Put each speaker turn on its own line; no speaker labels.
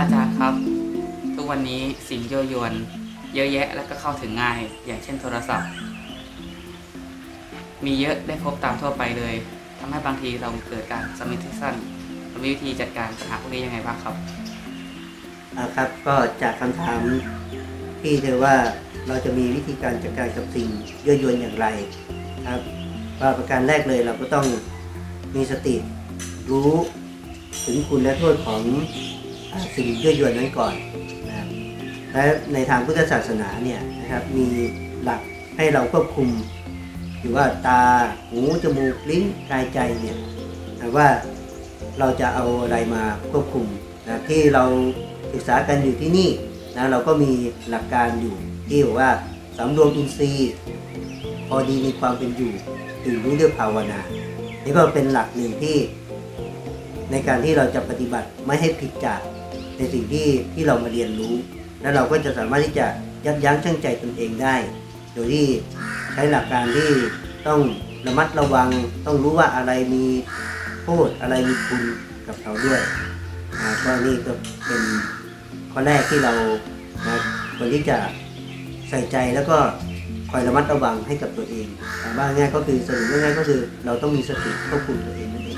อาจารย์ครับ ทุกวันนี้สิ่งยั่วยวน เยอะแยะและก็เข้าถึงง่าย อย่างเช่นโทรศัพท์ มีเยอะได้พบตามทั่วไปเลยทำให้บางทีเราเกิดการสมาธิสั้นเรามีวิธีจัดการปัญหาพวกนี้ยังไงบ้างครับ
ครับก็จากคำถามที่เธอว่าเราจะมีวิธีการจัดการกับสิ่งยั่วยวนอย่างไรครับว่าประการแรกเลยเราก็ต้องมีสติรู้ถึงคุณและโทษของ สิ่งยั่วยวนนั้นก่อนนะครับและในทางพุทธศาสนาเนี่ยนะครับมีหลักให้เราควบคุมอยู่ว่าตาหูจมูกลิ้นกายใจเนี่ยว่าเราจะเอาอะไรมาควบคุมนะที่เราศึกษากันอยู่ที่นี่นะเราก็มีหลักการอยู่ที่บอกว่าสำรวมอินทรีย์พอดีในความเป็นอยู่ถึงรู้ด้วยภาวนานี่ก็เป็นหลักหนึ่งที่ในการที่เราจะปฏิบัติไม่ให้ผิดจาก ในสิ่งที่ที่เรามาเรียนรู้ แล้วเราก็จะสามารถที่จะยับยั้งชั่งใจตนเองได้ โดยที่ใช้หลักการที่ต้องระมัดระวัง ต้องรู้ว่าอะไรมีโทษอะไรมีคุณกับเราด้วยก็นี่ก็เป็นข้อแรกที่เรานะควรที่จะใส่ใจแล้วก็คอยระมัดระวังให้กับตัวเองแต่ว่าง่ายก็คือสรุปง่ายๆก็คือเราต้องมีสติควบคุมตัวเองนั่น